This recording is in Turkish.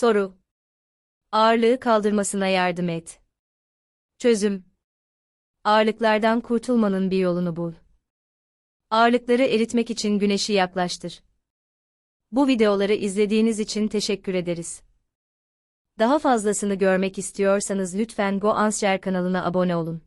Soru. Ağırlığı kaldırmasına yardım et. Çözüm. Ağırlıklardan kurtulmanın bir yolunu bul. Ağırlıkları eritmek için güneşi yaklaştır. Bu videoları izlediğiniz için teşekkür ederiz. Daha fazlasını görmek istiyorsanız lütfen GoAnswer kanalına abone olun.